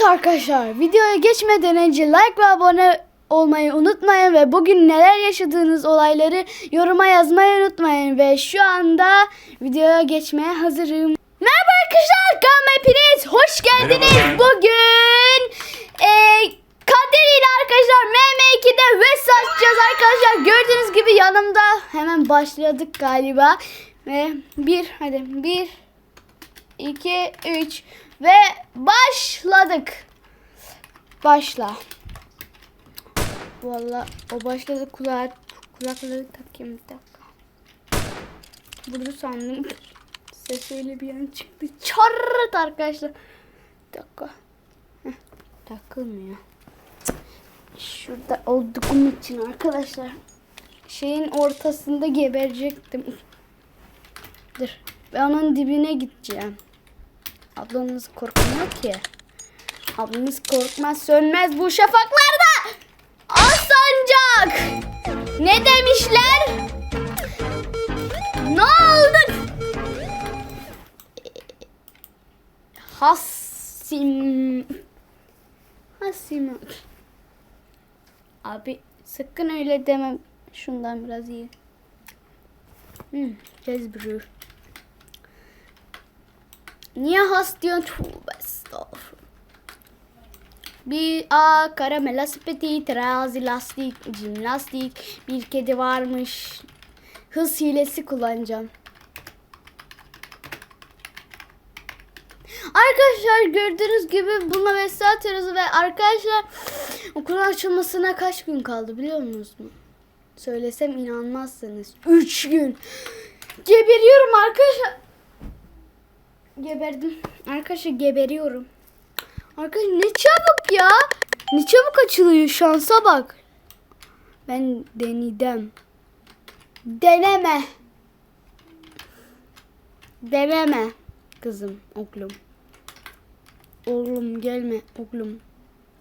Evet arkadaşlar videoya geçmeden önce like ve abone olmayı unutmayın ve bugün neler yaşadığınız olayları yoruma yazmayı unutmayın ve şu anda videoya geçmeye hazırım. Merhaba arkadaşlar kanalıma hepiniz hoş geldiniz. Merhaba. Bugün e, Kadir ile arkadaşlar MM2'de ve saçacağız arkadaşlar. Gördüğünüz gibi yanımda hemen başladık galiba. Ve bir hadi bir 2 3 ve başladık. Başla. Vallahi o başladı kulak kulakları takayım bir dakika. Bunu sandım. Ses öyle bir an çıktı. Çarrt arkadaşlar. Bir dakika. Heh, takılmıyor. Şurada olduğum için arkadaşlar. Şeyin ortasında geberecektim. Dur. Ben onun dibine gideceğim. Ablanız korkmuyor ki. Ablanız korkmaz sönmez bu şafaklarda. Asancak. Ne demişler? Ne oldu? Hasim. Hasim. Abi sakın öyle demem. Şundan biraz iyi. Hmm, cezbürür. Niye has diyorsun? Tövbe estağfurullah. Bir a karamela sepeti, terazi lastik, jimnastik, bir kedi varmış. Hız hilesi kullanacağım. Arkadaşlar gördüğünüz gibi bununla vesile atıyoruz ve arkadaşlar okulun açılmasına kaç gün kaldı biliyor musunuz mu? Söylesem inanmazsınız. 3 gün. Geberiyorum arkadaşlar. Geberdim. Arkadaşlar geberiyorum. Arkadaşlar ne çabuk ya. Ne çabuk açılıyor şansa bak. Ben deneyeceğim. Deneme. Deneme. Kızım, oğlum. Oğlum gelme, oğlum.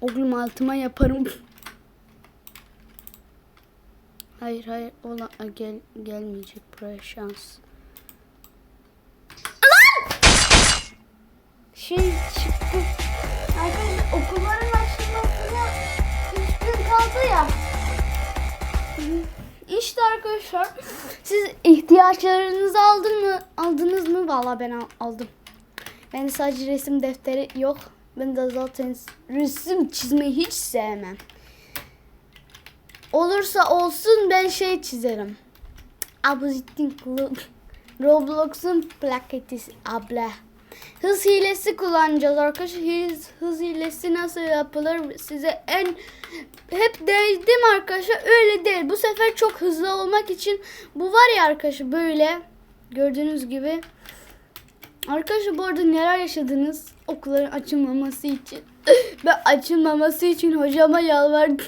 Oğlum altıma yaparım. Hayır hayır ola gel gelmeyecek buraya şans. Şey çıktı. Arkadaşlar okulların açılmasına 3 gün kaldı ya. İşte arkadaşlar siz ihtiyaçlarınızı aldın mı? Aldınız mı? Vallahi ben al- aldım. Ben sadece resim defteri yok. Ben de zaten resim çizmeyi hiç sevmem. Olursa olsun ben şey çizerim. Abuzitin kulu. Roblox'un plaketi abla. Hız hilesi kullanacağız arkadaşlar. Hız, hız hilesi nasıl yapılır size en hep dedim arkadaşlar öyle değil. Bu sefer çok hızlı olmak için bu var ya arkadaşlar böyle gördüğünüz gibi. Arkadaşlar bu arada neler yaşadınız okulların açılmaması için. ben açılmaması için hocama yalvardım.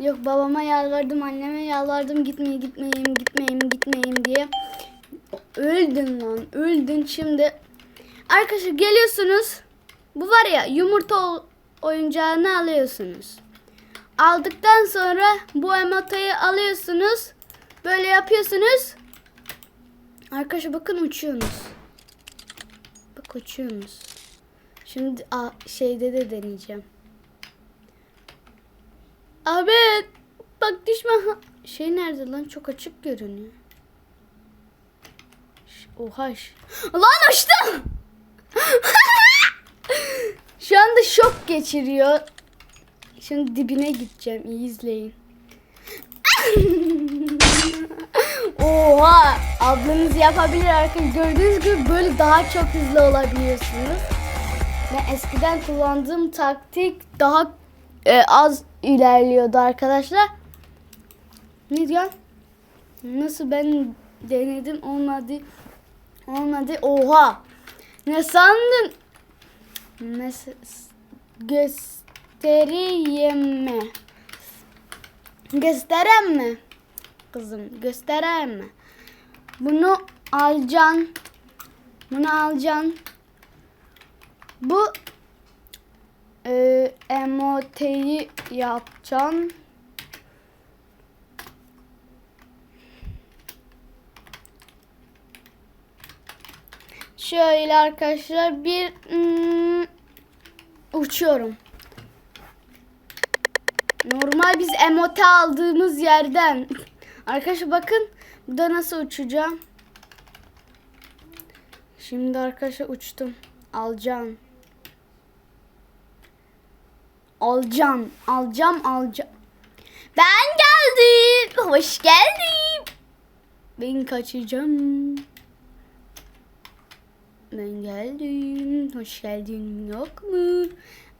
Yok babama yalvardım, anneme yalvardım gitmeyin, gitmeyin, gitmeyin, gitmeyin diye. Öldün lan, öldün şimdi. Arkadaşlar geliyorsunuz. Bu var ya yumurta oyuncağını alıyorsunuz. Aldıktan sonra bu emotayı alıyorsunuz. Böyle yapıyorsunuz. Arkadaşlar bakın uçuyorsunuz. Bak uçuyorsunuz. Şimdi a, şeyde de deneyeceğim. Abi bak düşme. Şey nerede lan çok açık görünüyor. Oha. Lan uçtum. Şu anda şok geçiriyor. Şimdi dibine gideceğim. İyi izleyin. Oha! Ablanız yapabilir arkadaşlar. Gördüğünüz gibi böyle daha çok hızlı olabiliyorsunuz. Ben eskiden kullandığım taktik daha e, az ilerliyordu arkadaşlar. Ne diyor? Nasıl ben denedim olmadı. Olmadı. Oha! Ne sandın? Mes- göstereyim mi? Göstereyim mi? Kızım göstereyim mi? Bunu alacaksın. Bunu alacaksın. Bu e, emoteyi yapacaksın. Şöyle arkadaşlar bir hmm, uçuyorum. Normal biz emote aldığımız yerden. Arkadaşlar bakın burada nasıl uçacağım. Şimdi arkadaşlar uçtum. Alacağım. Alacağım. Alacağım alacağım. Ben geldim. Hoş geldim. Ben kaçacağım. Ben geldim. Hoş geldin yok mu?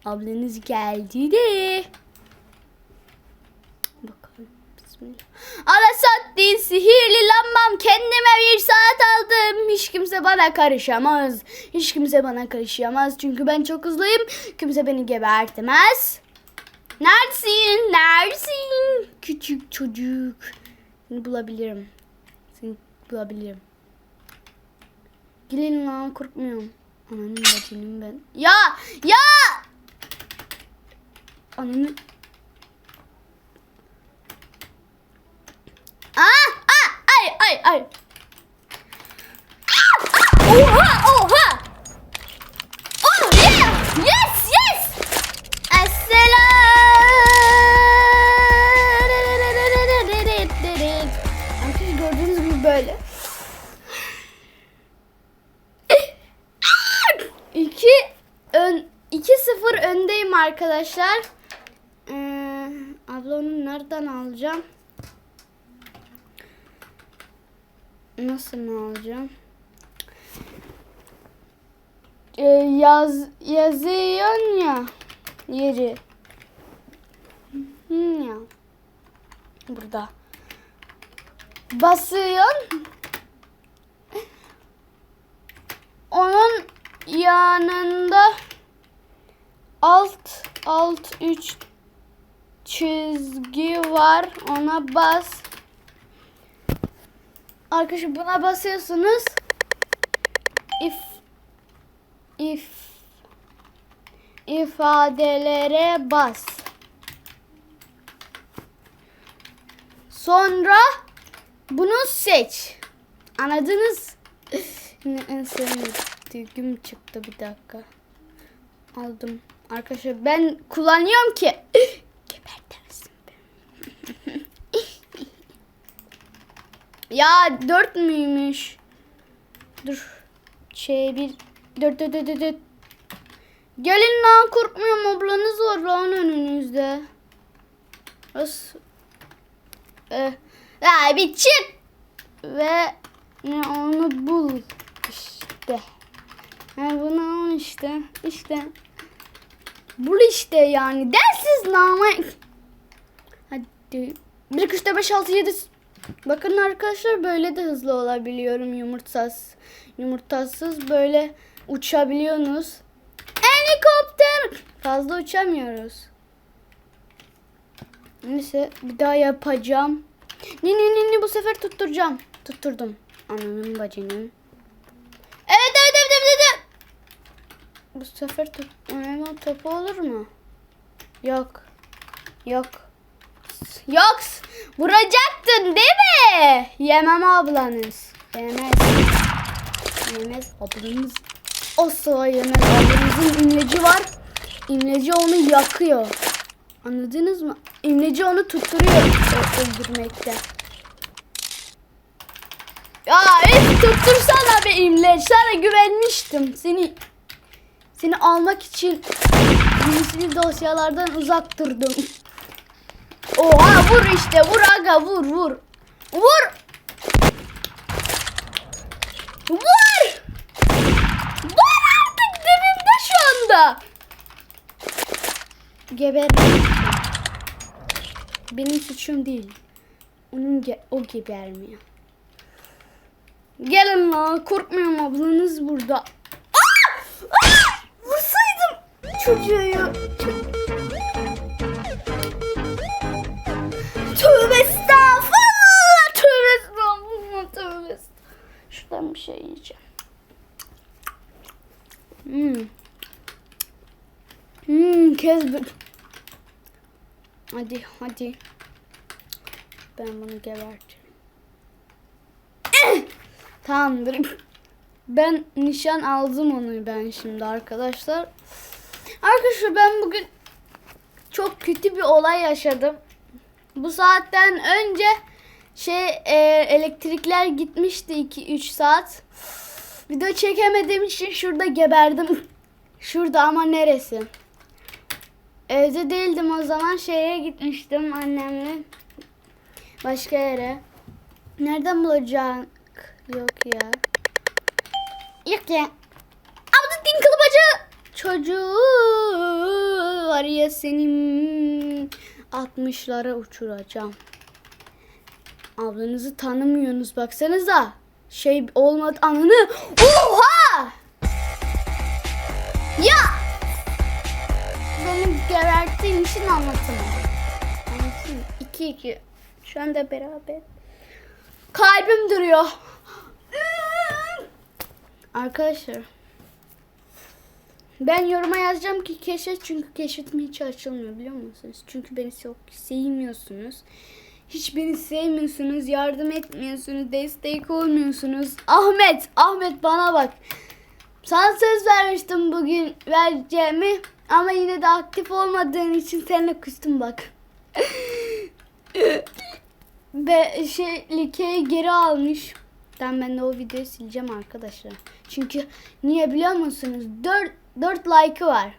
Ablanız geldi de. Bakalım. Bismillah. Arasat sihirli lambam. Kendime bir saat aldım. Hiç kimse bana karışamaz. Hiç kimse bana karışamaz. Çünkü ben çok hızlıyım. Kimse beni gebertemez. Neredesin? Neredesin? Küçük çocuk. Seni bulabilirim. Seni bulabilirim. Gelin lan korkmuyorum. Ananın bacının ben. Ya! Ya! Ananı... Aa! Aa! Ay ay ay! Aa! Aa! Oha! Oha! Arkadaşlar. Ee, abla onu nereden alacağım? Nasıl mı alacağım? Ee, yaz yazıyorsun ya yeri. Hmm ya. Burada. Basıyorsun. Onun yanında alt alt üç çizgi var. Ona bas. Arkadaşlar buna basıyorsunuz. If if ifadelere bas. Sonra bunu seç. Anladınız? En sevmediğim çıktı bir dakika. Aldım. Arkadaşlar ben kullanıyorum ki. Gebertemezsin beni. ya dört müymüş? Dur. Şey bir dört dört dört dört. Gelin lan korkmuyorum ablanız var lan önünüzde. Nasıl? Ee, bir çık. Ve onu bul. İşte. Ha bunu al işte. İşte. Bul işte yani. Dersiz nama. Hadi. 1, 2, 3, 4, 5, 6, 7. Bakın arkadaşlar böyle de hızlı olabiliyorum yumurtasız. Yumurtasız böyle uçabiliyorsunuz. Helikopter. Fazla uçamıyoruz. Neyse bir daha yapacağım. Ni ni ni ni bu sefer tutturacağım. Tutturdum. Ananın bacının. Evet evet evet evet. evet. Bu sefer top, oynama topu olur mu? Yok. Yok. Yok. Vuracaktın değil mi? Yemem ablanız. Yemez. Yemez ablanız. Asla yemez. Ablanızın imleci var. İmleci onu yakıyor. Anladınız mı? İmleci onu tutturuyor ö- öldürmekte. Ya hiç tuttursana be imleç. Sana güvenmiştim. Seni seni almak için cinsli dosyalardan uzak durdum. Oha vur işte vur aga vur vur. Vur. Vur. Vur artık dibimde şu anda. Geber. Benim suçum değil. Onun ge o gebermiyor. Gelin lan korkmuyorum ablanız burada. Aa! Aa! Çocuğu. Tövbe estağfurullah. Tövbe estağfurullah. Tövbe estağfurullah. Şuradan bir şey yiyeceğim. Hmm. Hmm, kez Hadi hadi. Ben bunu geberteceğim. Eh! Tamamdır. Ben nişan aldım onu ben şimdi arkadaşlar. Arkadaşlar ben bugün çok kötü bir olay yaşadım. Bu saatten önce şey e, elektrikler gitmişti 2-3 saat. Video çekemediğim için şurada geberdim. Şurada ama neresi? Evde değildim o zaman şeye gitmiştim annemle. Başka yere. Nereden bulacak? Yok ya. Yok ya. Abdülkin kılıbacı. Çocuğu var ya senin 60'lara uçuracağım. Ablanızı tanımıyorsunuz baksanıza. Şey olmadı ananı. Oha! Ya! Benim geberttiğim için anlatamam. Anlatayım. 2 2. Şu anda beraber. Kalbim duruyor. Arkadaşlar. Ben yoruma yazacağım ki keşfet çünkü keşfetme hiç açılmıyor biliyor musunuz? Çünkü beni çok sevmiyorsunuz. Hiç beni sevmiyorsunuz, yardım etmiyorsunuz, destek olmuyorsunuz. Ahmet, Ahmet bana bak. Sana söz vermiştim bugün vereceğimi ama yine de aktif olmadığın için seninle küstüm bak. Ve şey likeyi geri almış. Ben ben de o videoyu sileceğim arkadaşlar. Çünkü niye biliyor musunuz? 4 4 like'ı var.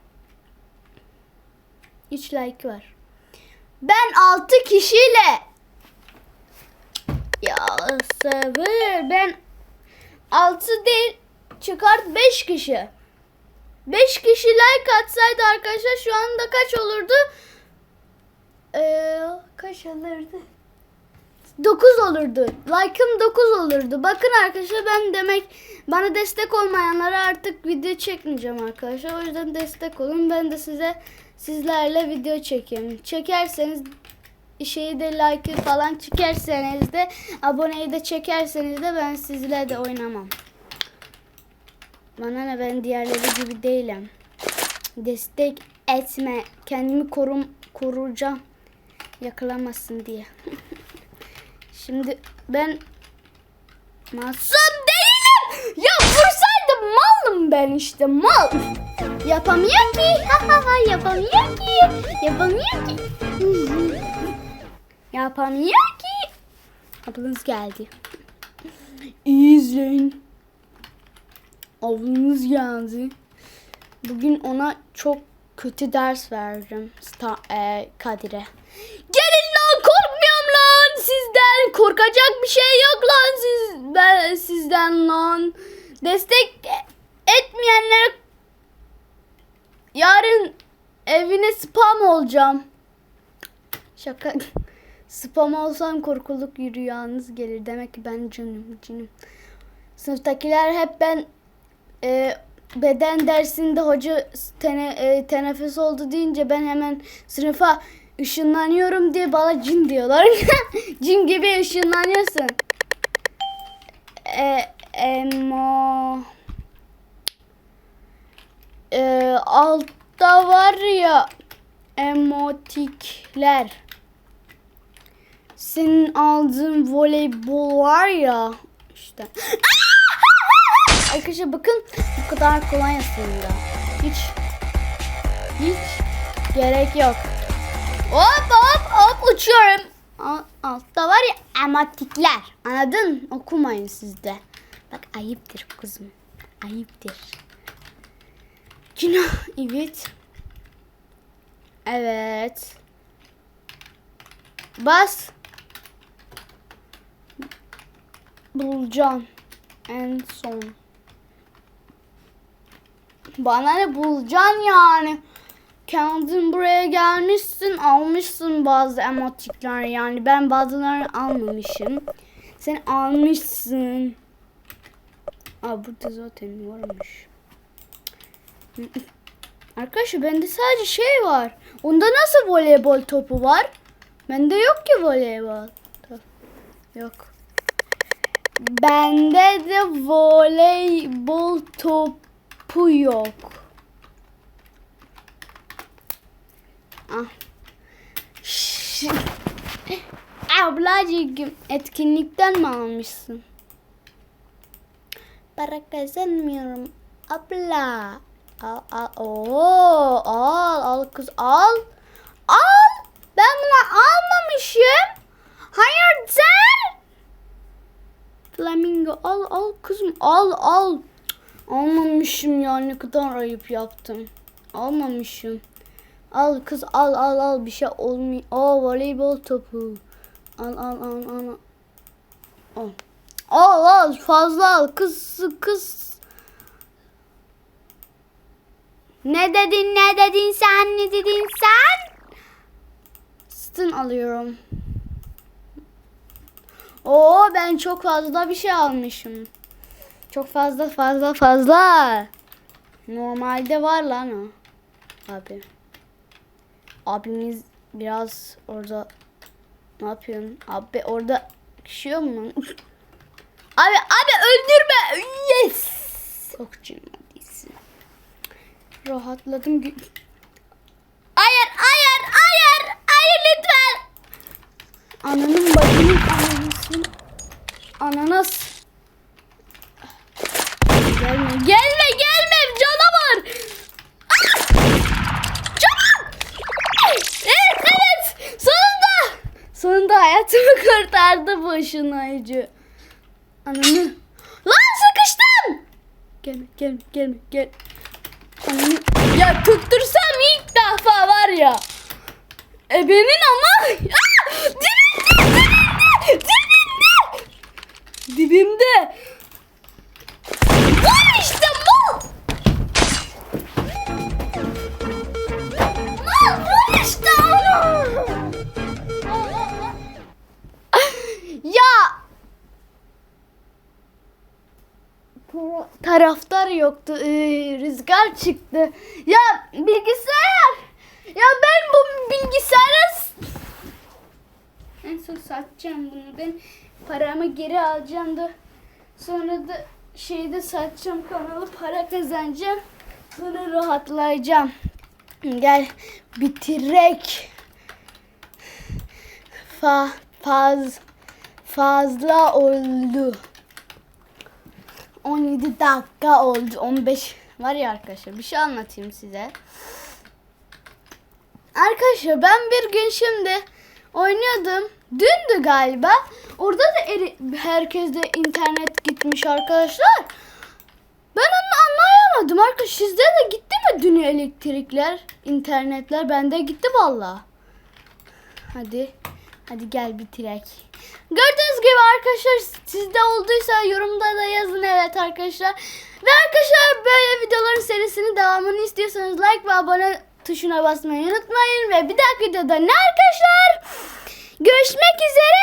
3 like var. Ben 6 kişiyle ya sabır ben 6 değil çıkart 5 kişi. 5 kişi like atsaydı arkadaşlar şu anda kaç olurdu? Ee, kaç olurdu? 9 olurdu. Like'ım 9 olurdu. Bakın arkadaşlar ben demek bana destek olmayanlara artık video çekmeyeceğim arkadaşlar. O yüzden destek olun. Ben de size sizlerle video çekeyim. Çekerseniz şeyi de like'ı falan çekerseniz de aboneyi de çekerseniz de ben sizle de oynamam. Bana ne ben diğerleri gibi değilim. Destek etme. Kendimi korum koruyacağım. Yakalamasın diye. Şimdi ben masum değilim. Ya vursaydım malım ben işte mal. Yapamıyor ki. Ha ha ha yapamıyor ki. Yapamıyor ki. Yapamıyor ki. Ablanız geldi. İyi izleyin. Ablanız geldi. Bugün ona çok kötü ders vereceğim. Sta e, Kadir'e. Lan sizden. Korkacak bir şey yok lan siz ben sizden lan. Destek etmeyenlere yarın evine spam olacağım. Şaka. Spam olsam korkuluk rüyanız gelir. Demek ki ben canım canım. Sınıftakiler hep ben e, beden dersinde hoca tene, e, teneffüs oldu deyince ben hemen sınıfa ışınlanıyorum diye bana cin diyorlar. cin gibi ışınlanıyorsun. E, emo e, altta var ya emotikler. Senin aldığın voleybol var ya işte. Arkadaşlar bakın bu kadar kolay aslında. Hiç hiç gerek yok. Hop hop hop uçuyorum. Al- Altta var ya ematikler. Anladın? Okumayın siz de. Bak ayıptır kızım. Ayıptır. Günah. Evet. Evet. Bas. Bulacağım. En son. Bana ne bulacaksın yani? Kendin buraya gelmişsin, almışsın bazı emotikler yani. Ben bazılarını almamışım. Sen almışsın. Aa burada zaten varmış. Arkadaşlar bende sadece şey var. Onda nasıl voleybol topu var? Bende yok ki voleybol. Yok. Bende de voleybol topu yok. Ablacığım etkinlikten mi almışsın? Para kazanmıyorum abla. Al al. Oo, al al kız al. Al. Ben bunu almamışım. Hayırdır? Flamingo al al kızım al al. Almamışım ya ne kadar ayıp yaptım. Almamışım. Al kız al al al bir şey olmuyor. Aa voleybol topu. Al al al al. Al. Al al fazla al kız kız. Ne dedin ne dedin sen ne dedin sen? Stın alıyorum. Oo ben çok fazla bir şey almışım. Çok fazla fazla fazla. Normalde var lan o. Abi. Abimiz biraz orada ne yapıyorsun? Abi orada düşüyor mu? abi abi öldürme. Yes. Çok cimrisin. Rahatladım. Hayır hayır hayır hayır lütfen. Ananın bacının ananısın. Ananas. Gelme gelme gelme canavar. Ah! Çabuk. Evet evet sonunda. Sonunda hayatımı kurtardı bu ışınlayıcı. Ananı. Lan sıkıştım. Gelme gelme gelme gel. Ananı. Ya tuttursam ilk defa var ya. Ebenin ama. Ah! Dibimde dibimde dibimde. Dibimde. Vur işte bu. Ya. Taraftar yoktu. ee, rüzgar çıktı. Ya bilgisayar. Ya ben bu bilgisayara en son satacağım bunu. Ben paramı geri alacağım da sonra da şeyde satacağım kanalı para kazanacağım. Sonra rahatlayacağım. Gel bitirek. Fa faz fazla oldu. 17 dakika oldu. 15 var ya arkadaşlar bir şey anlatayım size. Arkadaşlar ben bir gün şimdi oynuyordum. Dündü galiba. Orada da eri, herkeste internet gitmiş arkadaşlar. Ben onu anlayamadım arkadaş. Sizde de gitti mi dün elektrikler, internetler? Bende gitti valla. Hadi. Hadi gel bitirek. Gördüğünüz gibi arkadaşlar sizde olduysa yorumda da yazın evet arkadaşlar. Ve arkadaşlar böyle videoların serisini devamını istiyorsanız like ve abone tuşuna basmayı unutmayın. Ve bir dahaki videoda ne arkadaşlar? Görüşmek üzere.